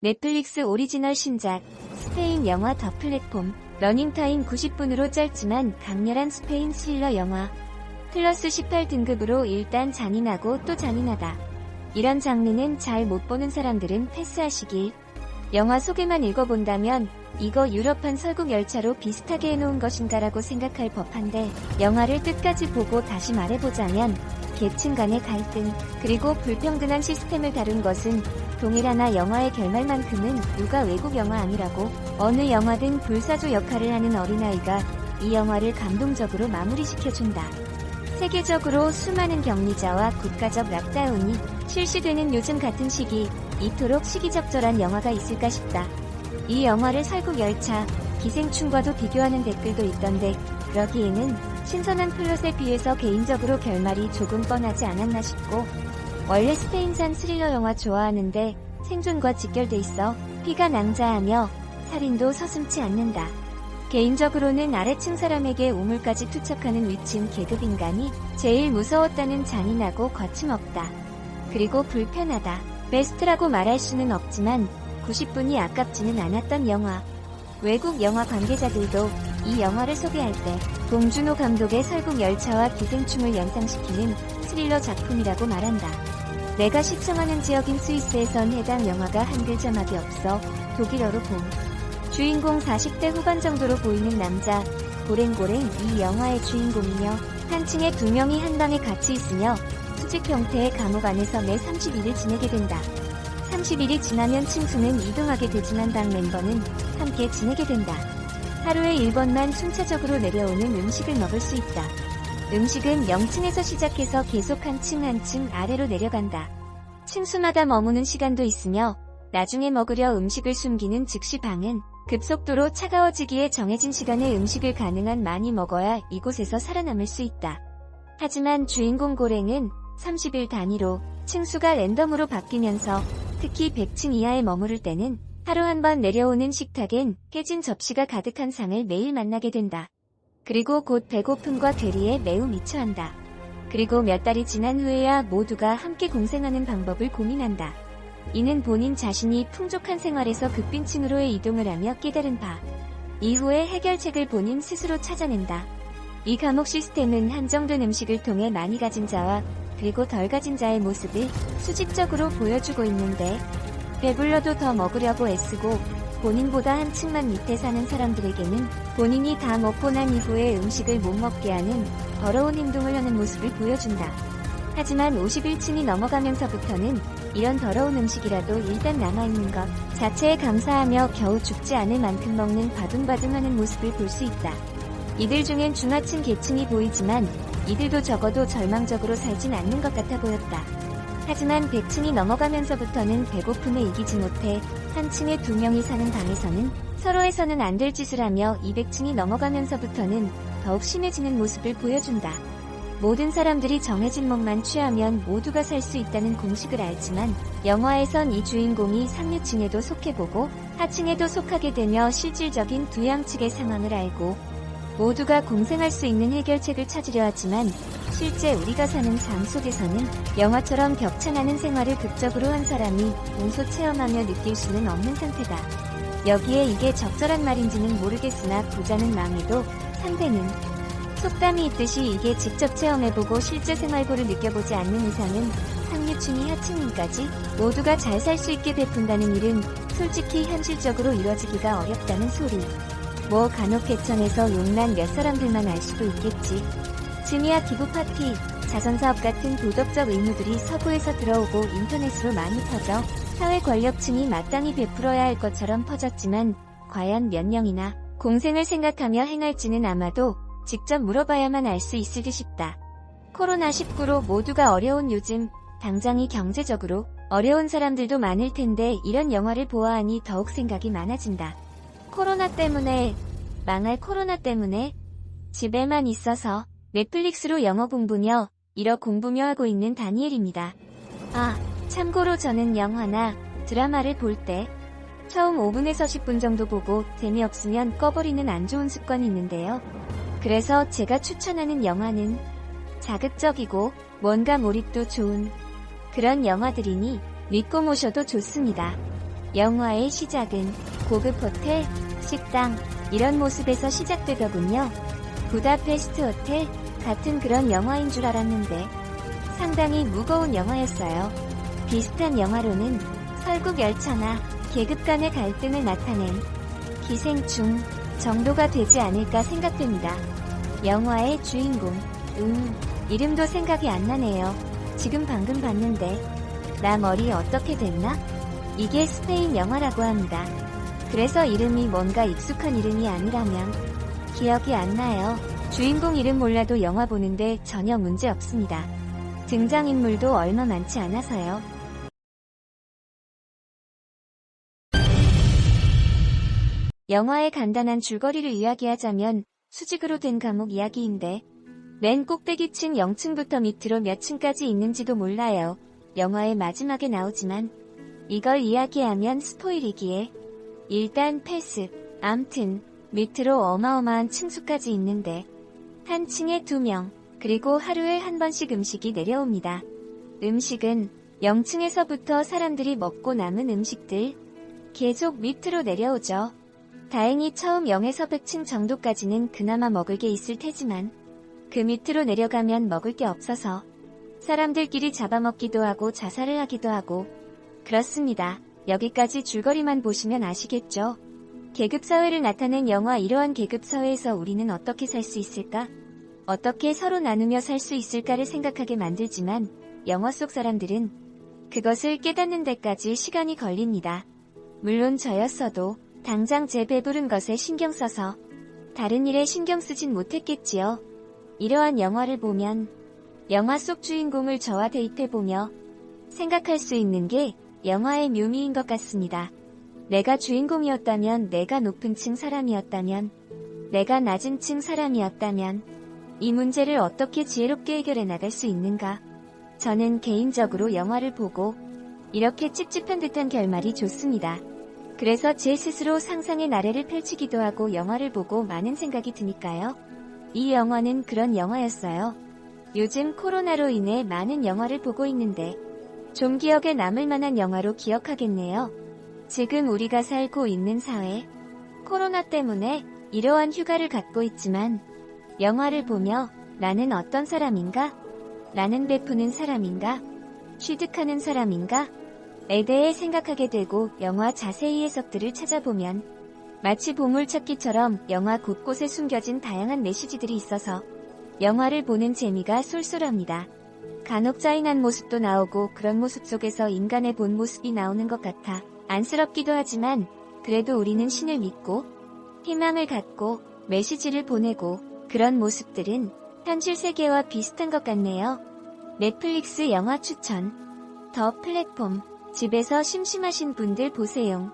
넷플릭스 오리지널 신작 스페인 영화 더 플랫폼 러닝타임 90분으로 짧지만 강렬한 스페인 스릴러 영화 플러스 18등급으로 일단 잔인하고 또 잔인하다. 이런 장르는 잘 못 보는 사람들은 패스하시길. 영화 소개만 읽어본다면 이거 유럽판 설국 열차로 비슷하게 해놓은 것인가라고 생각할 법한데 영화를 끝까지 보고 다시 말해보자면 계층 간의 갈등 그리고 불평등한 시스템을 다룬 것은 동일하나 영화의 결말만큼은 누가 외국 영화 아니라고 어느 영화든 불사조 역할을 하는 어린아이가 이 영화를 감동적으로 마무리시켜준다. 세계적으로 수많은 격리자와 국가적 락다운이 실시되는 요즘 같은 시기 이토록 시기적절한 영화가 있을까 싶다. 이 영화를 설국열차, 기생충과도 비교하는 댓글도 있던데 그러기에는 신선한 플롯에 비해서 개인적으로 결말이 조금 뻔하지 않았나 싶고 원래 스페인산 스릴러 영화 좋아하는데 생존과 직결돼 있어 피가 낭자하며 살인도 서슴지 않는다. 개인적으로는 아래층 사람에게 우물까지 투척하는 위층 계급 인간이 제일 무서웠다는 잔인하고 거침없다. 그리고 불편하다. 베스트라고 말할 수는 없지만 90분이 아깝지는 않았던 영화. 외국 영화 관계자들도 이 영화를 소개할 때 봉준호 감독의 설국 열차와 기생충을 연상시키는 스릴러 작품이라고 말한다. 내가 시청하는 지역인 스위스에선 해당 영화가 한글 자막이 없어 독일어로 봄. 주인공 40대 후반 정도로 보이는 남자, 고랭고랭 이 영화의 주인공이며 한 층에 두 명이 한 방에 같이 있으며 수직 형태의 감옥 안에서 매 30일을 지내게 된다. 30일이 지나면 층수는 이동하게 되지만 당 멤버는 함께 지내게 된다. 하루에 1번만 순차적으로 내려오는 음식을 먹을 수 있다. 음식은 0층에서 시작해서 계속 한층 한층 아래로 내려간다. 층수마다 머무는 시간도 있으며 나중에 먹으려 음식을 숨기는 즉시 방은 급속도로 차가워지기에 정해진 시간에 음식을 가능한 많이 먹어야 이곳에서 살아남을 수 있다. 하지만 주인공 고랭은 30일 단위로 층수가 랜덤으로 바뀌면서 특히 100층 이하에 머무를 때는 하루 한 번 내려오는 식탁엔 깨진 접시가 가득한 상을 매일 만나게 된다. 그리고 곧 배고픔과 괴리에 매우 미쳐한다. 그리고 몇 달이 지난 후에야 모두가 함께 공생하는 방법을 고민한다. 이는 본인 자신이 풍족한 생활에서 극빈층으로의 이동을 하며 깨달은 바. 이후에 해결책을 본인 스스로 찾아낸다. 이 감옥 시스템은 한정된 음식을 통해 많이 가진 자와 그리고 덜 가진 자의 모습을 수직적으로 보여주고 있는데 배불러도 더 먹으려고 애쓰고 본인보다 한 층만 밑에 사는 사람들에게는 본인이 다 먹고 난 이후에 음식을 못 먹게 하는 더러운 행동을 하는 모습을 보여준다. 하지만 51층이 넘어가면서부터는 이런 더러운 음식이라도 일단 남아있는 것 자체에 감사하며 겨우 죽지 않을 만큼 먹는 바둥바둥하는 모습을 볼 수 있다. 이들 중엔 중하층 계층이 보이지만 이들도 적어도 절망적으로 살진 않는 것 같아 보였다. 하지만 100층이 넘어가면서부터는 배고픔에 이기지 못해 한 층에 두 명이 사는 방에서는 서로에서는 안 될 짓을 하며 200층이 넘어가면서부터는 더욱 심해지는 모습을 보여준다. 모든 사람들이 정해진 몸만 취하면 모두가 살 수 있다는 공식을 알지만 영화에선 이 주인공이 상류층에도 속해보고 하층에도 속하게 되며 실질적인 두 양측의 상황을 알고 모두가 공생할 수 있는 해결책을 찾으려 하지만 실제 우리가 사는 삶 속에서는 영화처럼 격차나는 생활을 극적으로 한 사람이 몸소 체험하며 느낄 수는 없는 상태다. 여기에 이게 적절한 말인지는 모르겠으나 부자는 망해도 상대는 속담이 있듯이 이게 직접 체험해보고 실제 생활고를 느껴보지 않는 이상은 상류층이 하층인까지 모두가 잘 살 수 있게 베푼다는 일은 솔직히 현실적으로 이뤄지기가 어렵다는 소리. 뭐 간혹 개천에서 용난 몇 사람들만 알 수도 있겠지. 증야 기부 파티, 자선사업 같은 도덕적 의무들이 서구에서 들어오고 인터넷으로 많이 퍼져 사회 권력층이 마땅히 베풀어야 할 것처럼 퍼졌지만 과연 몇 명이나 공생을 생각하며 행할지는 아마도 직접 물어봐야만 알 수 있을 듯 싶다. 코로나19로 모두가 어려운 요즘 당장이 경제적으로 어려운 사람들도 많을 텐데 이런 영화를 보아하니 더욱 생각이 많아진다. 코로나 때문에 망할 코로나 때문에 집에만 있어서 넷플릭스로 영어 공부며 일어 공부며 하고 있는 다니엘입니다. 아, 참고로 저는 영화나 드라마를 볼 때 처음 5분에서 10분 정도 보고 재미없으면 꺼버리는 안 좋은 습관이 있는데요. 그래서 제가 추천하는 영화는 자극적이고 뭔가 몰입도 좋은 그런 영화들이니 믿고 모셔도 좋습니다. 영화의 시작은 고급 호텔, 식당, 이런 모습에서 시작되더군요. 부다페스트 호텔 같은 그런 영화인 줄 알았는데 상당히 무거운 영화였어요. 비슷한 영화로는 설국 열차나 계급 간의 갈등을 나타낸 기생충 정도가 되지 않을까 생각됩니다. 영화의 주인공, 음, 이름도 생각이 안 나네요. 지금 방금 봤는데, 나 머리 어떻게 됐나? 이게 스페인 영화라고 합니다. 그래서 이름이 뭔가 익숙한 이름이 아니라면, 기억이 안 나요. 주인공 이름 몰라도 영화 보는데 전혀 문제 없습니다. 등장인물도 얼마 많지 않아서요. 영화의 간단한 줄거리를 이야기하자면 수직으로 된 감옥 이야기인데 맨 꼭대기층 0층부터 밑으로 몇 층까지 있는지도 몰라요. 영화의 마지막에 나오지만 이걸 이야기하면 스포일이기에 일단 패스. 암튼 밑으로 어마어마한 층수까지 있는데 한 층에 두 명 그리고 하루에 한 번씩 음식이 내려옵니다. 음식은 0층에서부터 사람들이 먹고 남은 음식들 계속 밑으로 내려오죠. 다행히 처음 0에서 100층 정도까지는 그나마 먹을 게 있을 테지만 그 밑으로 내려가면 먹을 게 없어서 사람들끼리 잡아먹기도 하고 자살을 하기도 하고 그렇습니다. 여기까지 줄거리만 보시면 아시겠죠? 계급사회를 나타낸 영화 이러한 계급사회에서 우리는 어떻게 살 수 있을까? 어떻게 서로 나누며 살 수 있을까를 생각하게 만들지만 영화 속 사람들은 그것을 깨닫는 데까지 시간이 걸립니다. 물론 저였어도 당장 제 배부른 것에 신경 써서 다른 일에 신경 쓰진 못했겠지요. 이러한 영화를 보면 영화 속 주인공을 저와 데이트해보며 생각할 수 있는 게 영화의 묘미인 것 같습니다. 내가 주인공이었다면, 내가 높은 층 사람이었다면, 내가 낮은 층 사람이었다면, 이 문제를 어떻게 지혜롭게 해결해 나갈 수 있는가? 저는 개인적으로 영화를 보고 이렇게 찝찝한 듯한 결말이 좋습니다. 그래서 제 스스로 상상의 나래를 펼치기도 하고 영화를 보고 많은 생각이 드니까요. 이 영화는 그런 영화였어요. 요즘 코로나로 인해 많은 영화를 보고 있는데 좀 기억에 남을 만한 영화로 기억하겠네요. 지금 우리가 살고 있는 사회, 코로나 때문에 이러한 휴가를 갖고 있지만 영화를 보며 나는 어떤 사람인가? 나는 베푸는 사람인가? 취득하는 사람인가? 에 대해 생각하게 되고 영화 자세히 해석들을 찾아보면 마치 보물찾기처럼 영화 곳곳에 숨겨진 다양한 메시지들이 있어서 영화를 보는 재미가 쏠쏠합니다. 간혹 짜인한 모습도 나오고 그런 모습 속에서 인간의 본 모습이 나오는 것 같아 안쓰럽기도 하지만 그래도 우리는 신을 믿고 희망을 갖고 메시지를 보내고 그런 모습들은 현실 세계와 비슷한 것 같네요. 넷플릭스 영화 추천 더 플랫폼 집에서 심심하신 분들 보세요.